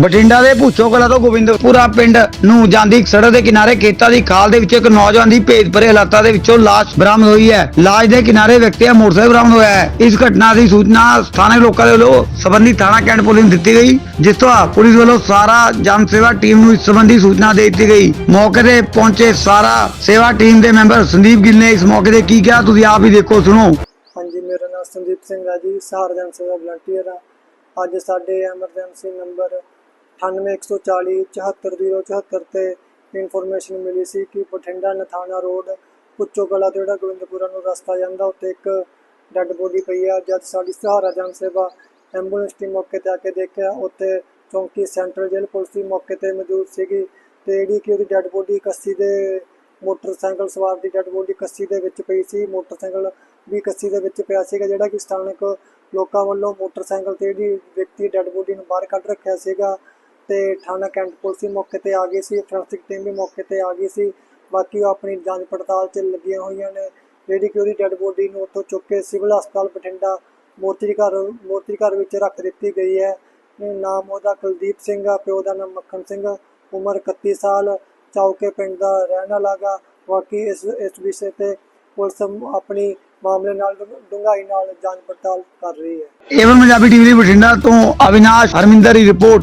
ਬਠਿੰਡਾ ਦੇ ਭੂਚੋ ਕਲਾ ਤੋਂ ਗੋਬਿੰਦਪੁਰਾ ਪਿੰਡ ਨੂੰ ਜਾਂਦੀ ਸੜਕ ਦੇ ਕਿਨਾਰੇ ਖੇਤਾਂ ਦੀ ਖਾਲ ਦੇ ਵਿੱਚ ਇੱਕ ਨੌਜਵਾਨ ਦੀ ਭੇਦ ਭਰੇ ਹਾਲਾਤਾਂ ਦੇ ਵਿੱਚੋਂ ਲਾਸ਼ ਬਰਾਮਦ ਹੋਈ ਹੈ। ਲਾਸ਼ ਦੇ ਕਿਨਾਰੇ ਵਿਅਕਤੀ ਦਾ ਮੋਟਰਸਾਈਕਲ ਬਰਾਮਦ ਹੋਇਆ ਹੈ। ਇਸ ਘਟਨਾ ਦੀ ਸੂਚਨਾ ਸਥਾਨਕ ਲੋਕਾਂ ਦੇ ਵੱਲੋਂ ਸਬੰਧੀ ਥਾਣਾ ਕੈਂਟ ਪੁਲਿਸ ਨੂੰ ਦਿੱਤੀ ਗਈ, ਜਿਸ ਤੋਂ ਪੁਲਿਸ ਵੱਲੋਂ ਸਾਰਾ ਜਨ ਸੇਵਾ ਟੀਮ ਨੂੰ ਇਸ ਸੰਬੰਧੀ ਸੂਚਨਾ ਦੇ ਦਿੱਤੀ ਗਈ। ਮੌਕੇ ਤੇ ਪਹੁੰਚੇ ਸਾਰਾ ਸੇਵਾ ਟੀਮ ਦੇ ਮੈਂਬਰ ਸੰਦੀਪ ਗਿੱਲ ਨੇ ਇਸ ਮੌਕੇ ਤੇ ਕੀ ਕਿਹਾ, ਤੁਸੀਂ ਆਪ ਹੀ ਦੇਖੋ, ਸੁਣੋ। ਹਾਂਜੀ, ਮੇਰਾ ਨਾਮ ਸੰਦੀਪ ਸਿੰਘ ਆ ਜੀ ਸਹਾਰਜਨ ਸੇਵਾ ਵਲੰਟੀਅਰ ਆ। ਅੱਜ ਸਾਡੇ ਐਮਰਜੈਂਸੀ ਨੰਬਰ 9814 74074 ਤੇ ਇਨਫੋਰਮੇਸ਼ਨ ਮਿਲੀ ਸੀ ਕਿ ਬਠਿੰਡਾ ਨਥਾਣਾ ਰੋਡ ਪੁੱਚੋ ਕਲਾ ਤੋਂ ਜਿਹੜਾ ਗੋਬਿੰਦਪੁਰਾ ਨੂੰ ਰਸਤਾ ਜਾਂਦਾ ਉੱਤੇ ਇੱਕ ਡੈੱਡ ਬੋਡੀ ਪਈ ਆ। ਜਦ ਸਾਡੀ ਸਹਾਰਾ ਜਨ ਸੇਵਾ ਐਂਬੂਲੈਂਸ ਟੀਮ ਮੌਕੇ ਤੇ ਆ ਕੇ ਦੇਖਿਆ ਉੱਤੇ ਚੌਂਕੀ ਸੈਂਟਰਲ ਜੇਲ੍ਹ ਪੁਲਿਸ ਦੀ ਮੌਕੇ ਤੇ ਮੌਜੂਦ ਸੀਗੀ ਤੇ ਜਿਹੜੀ ਕਿ ਉਹਦੀ ਡੈੱਡ ਬੋਡੀ ਕੱਸੀ ਦੇ ਮੋਟਰਸਾਈਕਲ, ਸਵਾਰ ਦੀ ਡੈੱਡ ਬੋਡੀ ਕੱਸੀ ਦੇ ਵਿੱਚ ਪਈ ਸੀ। ਮੋਟਰਸਾਈਕਲ ਵੀ ਕੱਸੀ ਦੇ ਵਿੱਚ ਪਿਆ ਸੀਗਾ, ਜਿਹੜਾ ਕਿ ਸਥਾਨਕ ਲੋਕਾਂ ਵੱਲੋਂ ਮੋਟਰਸਾਈਕਲ ਤੇ ਜਿਹੜੀ ਵਿਅਕਤੀ ਡੈੱਡ ਬੋਡੀ ਨੂੰ ਬਾਹਰ ਕੱਢ ਰੱਖਿਆ ਸੀਗਾ। ਤੇ ਥਾਣਾ ਕੈਂਟ ਪੁਲਿਸ ਵੀ ਮੌਕੇ ਤੇ ਆ ਗਈ ਸੀ ਫੋਰੈਂਸਿਕ ਟੀਮ ਵੀ ਮੌਕੇ ਤੇ ਆ ਗਈ ਸੀ। ਬਾਕੀ ਉਹ ਆਪਣੀ ਜਾਂਚ ਪੜਤਾਲ 'ਚ ਲੱਗੀਆਂ ਹੋਈਆਂ ਨੇ। ਜਿਹੜੀ ਕਿ ਉਹਦੀ ਡੈੱਡ ਬੋਡੀ ਨੂੰ ਉੱਥੋਂ ਚੁੱਕ ਕੇ ਸਿਵਲ ਹਸਪਤਾਲ ਬਠਿੰਡਾ ਮੋਰਚਰੀ ਘਰ ਮੋਰਚਰੀ ਘਰ ਵਿੱਚ ਰੱਖ ਦਿੱਤੀ ਗਈ ਹੈ। ਨਾਮ ਉਹਦਾ ਕੁਲਦੀਪ ਸਿੰਘ ਆ, ਪਿਓ ਦਾ ਨਾਮ ਮੱਖਣ ਸਿੰਘ, ਉਮਰ 31 ਸਾਲ, ਚੌਕੇ ਪਿੰਡ ਦਾ ਰਹਿਣ ਵਾਲਾ ਗਾ। ਬਾਕੀ ਇਸ ਇਸ ਵਿਸ਼ੇ ਤੇ ਪੁਲਿਸ ਆਪਣੀ ਮਾਮਲੇ ਨਾਲ ਡੂੰਘਾਈ ਨਾਲ ਜਾਂਚ ਪੜਤਾਲ ਕਰ ਰਹੀ ਹੈ। ਏਵਨ ਪੰਜਾਬੀ ਟੀਵੀ ਲਈ ਬਠਿੰਡਾ ਤੋਂ ਅਵਿਨਾਸ਼ ਹਰਮਿੰਦਰ ਦੀ ਰਿਪੋਰਟ।